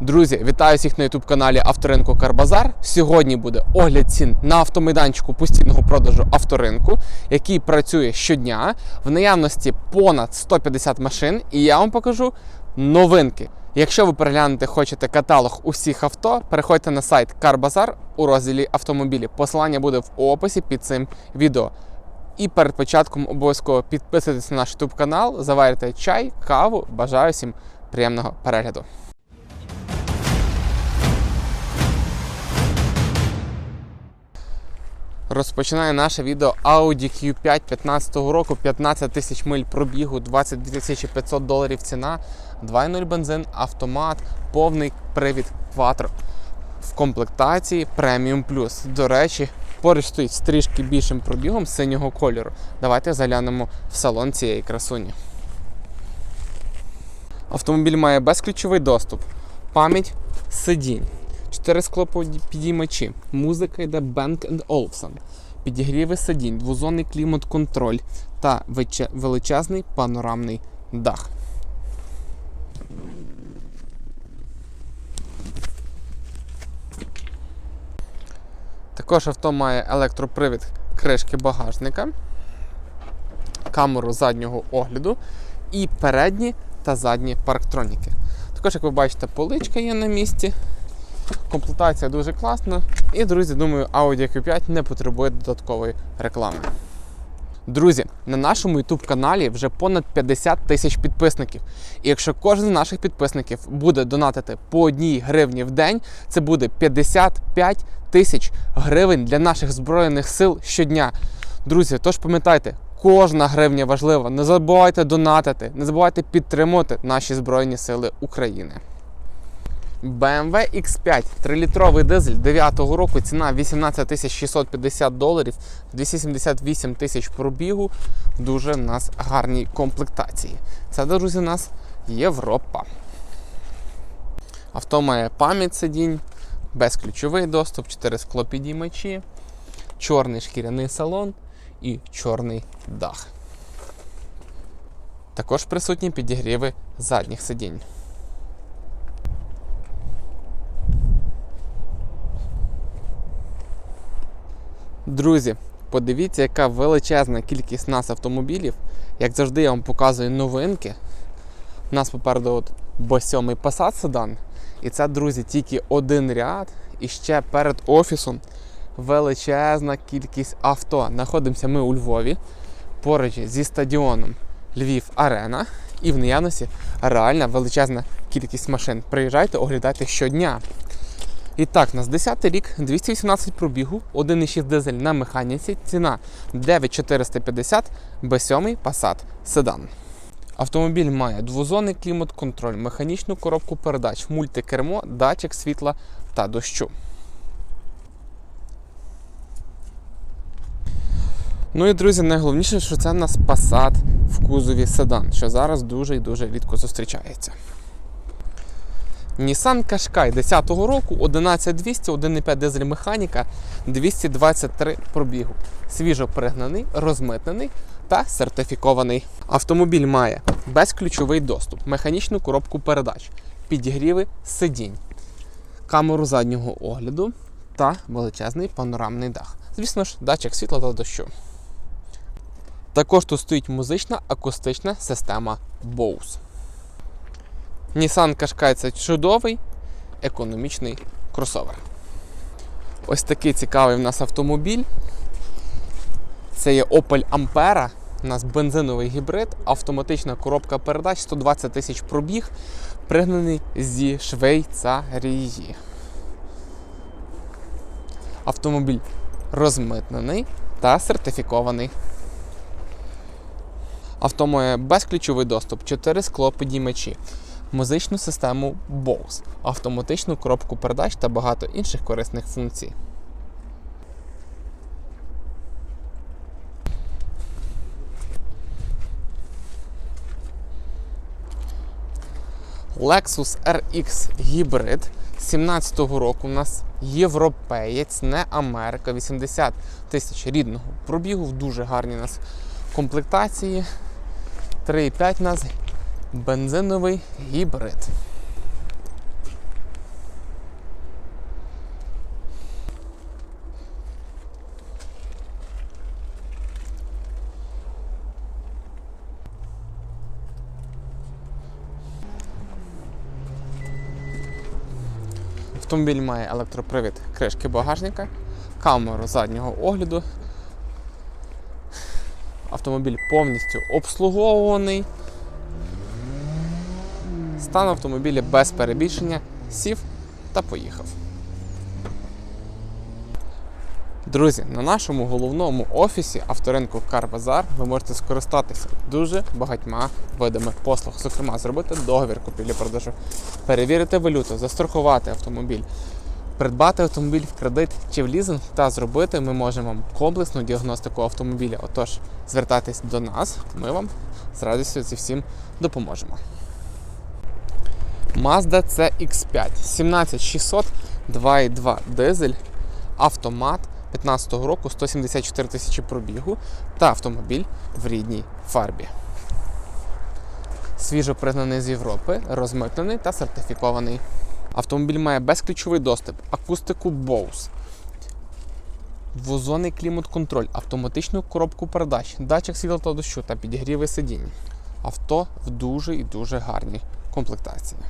Друзі, вітаю всіх на youtube каналі Авторинку Карбазар. Сьогодні буде огляд цін на автомайданчику постійного продажу авторинку, який працює щодня. В наявності понад 150 машин, і я вам покажу новинки. Якщо ви переглянути хочете каталог усіх авто, переходьте на сайт Карбазар у розділі автомобілі. Посилання буде в описі під цим відео. І перед початком обов'язково підписуйтесь на наш YouTube канал, заварите чай, каву. Бажаю всім приємного перегляду. Розпочинає наше відео Audi Q5 15 року, 15 тисяч миль пробігу, 22 тисячі 500 доларів ціна, 2.0 бензин, автомат, повний привід Quattro. В комплектації Premium Plus. До речі, поруч стоїть з трішки більшим пробігом синього кольору. Давайте заглянемо в салон цієї красуні. Автомобіль має безключовий доступ, пам'ять сидінь, 4 склопідіймачі, музика йде Bang Olufsen, підігріви сидінь, двозонний клімат-контроль та величезний панорамний дах. Також авто має електропривід кришки багажника, камеру заднього огляду і передні та задні парктроніки. Також, як ви бачите, поличка є на місці. Комплектація дуже класна. І, друзі, думаю, Audi Q5 не потребує додаткової реклами. Друзі, на нашому YouTube каналі вже понад 50 тисяч підписників. І якщо кожен з наших підписників буде донатити по одній гривні в день, це буде 55 тисяч гривень для наших збройних сил щодня. Друзі, тож пам'ятайте, кожна гривня важлива. Не забувайте донатити, не забувайте підтримувати наші збройні сили України. BMW X5 3-літровий дизель 9-го року, ціна 18 650 доларів, 278 тисяч пробігу, дуже в нас гарній комплектації. Це, друзі, у нас Європа. Авто має пам'ять сидінь, безключовий доступ, 4 склопідіймачі, чорний шкіряний салон і чорний дах. Також присутні підігріви задніх сидінь. Друзі, подивіться, яка величезна кількість нас автомобілів. Як завжди, я вам показую новинки. У нас попереду от Бо7 Passat седан. І це, друзі, тільки один ряд. І ще перед офісом величезна кількість авто. Знаходимося ми у Львові поруч зі стадіоном Львів Арена. І в наявності реальна величезна кількість машин. Приїжджайте, оглядайте щодня. І так, у нас 10 рік, 218 пробігу, 1,6 дизель на механіці, ціна 9450, B7 Passat Sedan. Автомобіль має двозонний клімат-контроль, механічну коробку передач, мультикермо, датчик світла та дощу. Ну і друзі, найголовніше, що це в нас Passat в кузові седан, що зараз дуже і дуже рідко зустрічається. Nissan Qashqai 10-го року 11200, 1,5 дизель механіка, 223 пробігу. Свіжо пригнаний, розмитнений та сертифікований. Автомобіль має безключовий доступ, механічну коробку передач, підігріви сидінь, камеру заднього огляду та величезний панорамний дах. Звісно ж, датчик світла та дощу. Також тут стоїть музична акустична система Bose. Nissan Qashqai – це чудовий економічний кросовер. Ось такий цікавий в нас автомобіль. Це є Opel Ampera. У нас бензиновий гібрид, автоматична коробка передач, 120 тисяч пробіг, пригнаний зі Швейцарії. Автомобіль розмитнений та сертифікований. Авто має безключовий доступ, 4 склопідіймачі, музичну систему Bose, автоматичну коробку передач та багато інших корисних функцій. Lexus RX Hybrid 17-го року у нас європеєць, не Америка, 80 тисяч рідного пробігу в дуже гарній у нас комплектації. 3,5 у нас бензиновий гібрид. Автомобіль має електропривід кришки багажника, камеру заднього огляду. Автомобіль повністю обслуговуваний. Стан автомобіля без перебільшення, сів та поїхав. Друзі, на нашому головному офісі авторинку Карбазар ви можете скористатися дуже багатьма видами послуг. Зокрема, зробити договір купівлі-продажу, перевірити валюту, застрахувати автомобіль, придбати автомобіль в кредит чи в лізинг та зробити ми можемо вам комплексну діагностику автомобіля. Отож, звертайтесь до нас, ми вам з радістю зі всім допоможемо. Mazda CX5 17600 2.2 дизель, автомат 15 року 174 тисячі пробігу та автомобіль в рідній фарбі. Свіжо пригнаний з Європи, розмитнений та сертифікований. Автомобіль має безключовий доступ, акустику Bose, двозонний клімат-контроль, автоматичну коробку передач, датчик світла та дощу та підігріви сидінь. Авто в дуже і дуже гарній комплектації.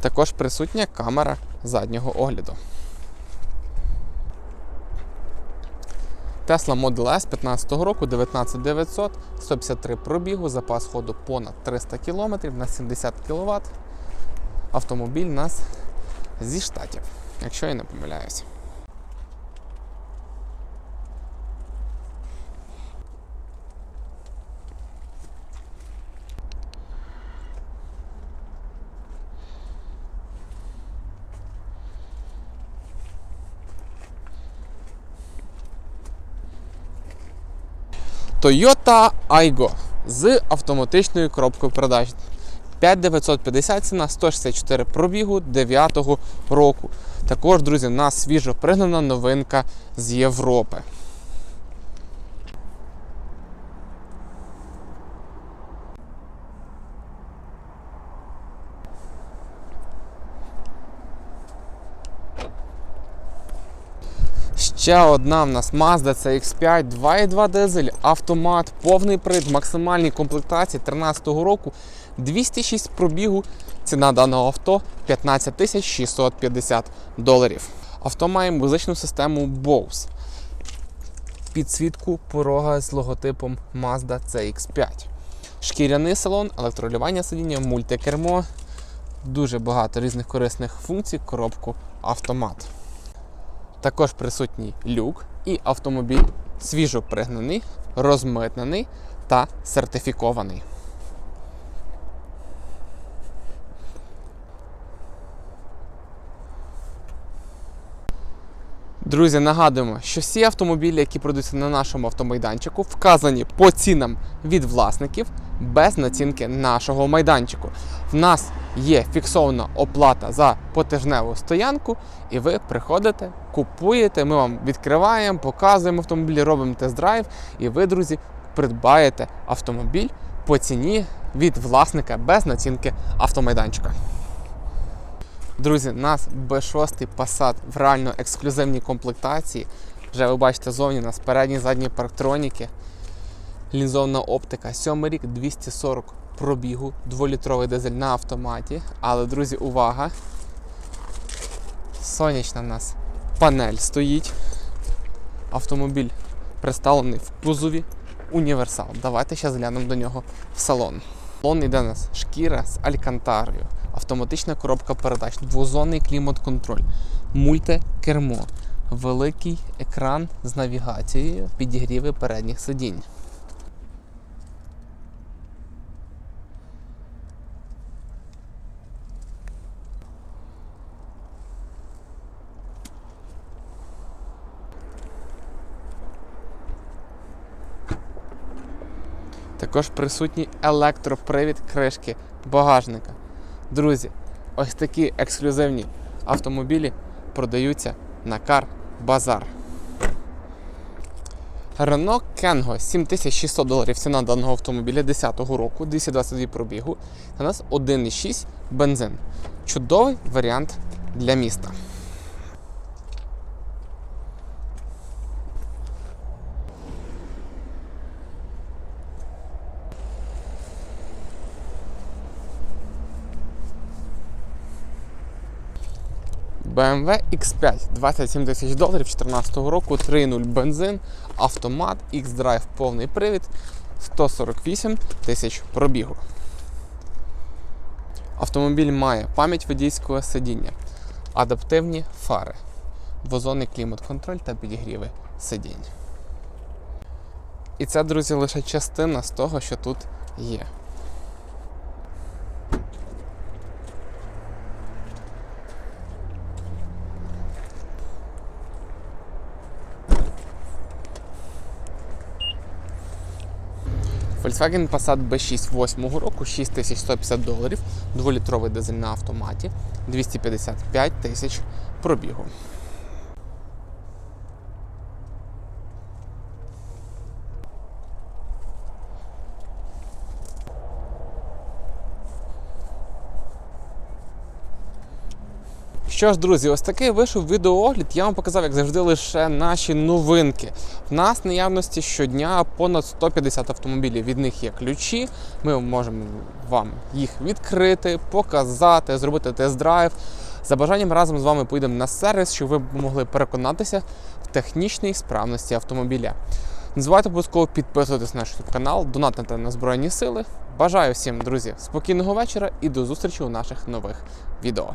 Також присутня камера заднього огляду. Tesla Model S 15 року 19900, 153 пробігу, запас ходу понад 300 км на 70 кВт. Автомобіль у нас зі штатів, якщо я не помиляюсь. Toyota Aygo з автоматичною коробкою передач. 5950 ціна, 164 пробігу 9 року. Також, друзі, нас свіжо пригнана новинка з Європи. Ще одна в нас Mazda CX5 2.2 дизель, автомат, повний привід, максимальній комплектації 13 року, 206 пробігу. Ціна даного авто 15 650 доларів. Авто має музичну систему Bose. Підсвітку порога з логотипом Mazda CX5. Шкіряний салон, електролювання сидіння, мультикермо. Дуже багато різних корисних функцій, коробку автомат. Також присутній люк і автомобіль свіжо пригнаний, розмитнений та сертифікований. Друзі, нагадуємо, що всі автомобілі, які продаються на нашому автомайданчику, вказані по цінам від власників без націнки нашого майданчику. В нас є фіксована оплата за потижневу стоянку, і ви приходите, купуєте. Ми вам відкриваємо, показуємо автомобіль, робимо тест-драйв, і ви, друзі, придбаєте автомобіль по ціні від власника без націнки автомайданчика. Друзі, у нас B6 Passat в реально ексклюзивній комплектації. Вже ви бачите зовні у нас передні задні парктроніки, лінзована оптика, 7 рік 240 пробігу, 2-літровий дизель на автоматі. Але, друзі, увага! Сонячна в нас панель стоїть. Автомобіль представлений в кузові універсал. Давайте ще зглянемо до нього в салон. Салон йде у нас шкіра з алькантарою, автоматична коробка передач, двозонний клімат-контроль, мультикермо, великий екран з навігацією, підігріви передніх сидінь. Також присутній електропривід кришки багажника. Друзі, ось такі ексклюзивні автомобілі продаються на Car Bazaar. Renault Kengo 7600 доларів ціна даного автомобіля 10-го року, 222 пробігу. У нас 1,6 бензин. Чудовий варіант для міста. BMW X5 27 тисяч доларів 2014 року, 3.0 бензин, автомат, X-Drive повний привід, 148 тисяч пробігу. Автомобіль має пам'ять водійського сидіння, адаптивні фари, двозонний клімат-контроль та підігріви сидінь. І це, друзі, лише частина з того, що тут є. Volkswagen Passat B6 8 року 6150 доларів, 2-літровий дизель на автоматі, 255 тисяч пробігу. Що ж, друзі, ось такий вийшов відеоогляд. Я вам показав, як завжди, лише наші новинки. В нас наявності щодня понад 150 автомобілів. Від них є ключі. Ми можемо вам їх відкрити, показати, зробити тест-драйв. За бажанням разом з вами поїдемо на сервіс, щоб ви могли переконатися в технічній справності автомобіля. Не забувайте обов'язково підписуватись на наш канал, донатити на Збройні Сили. Бажаю всім, друзі, спокійного вечора і до зустрічі у наших нових відео.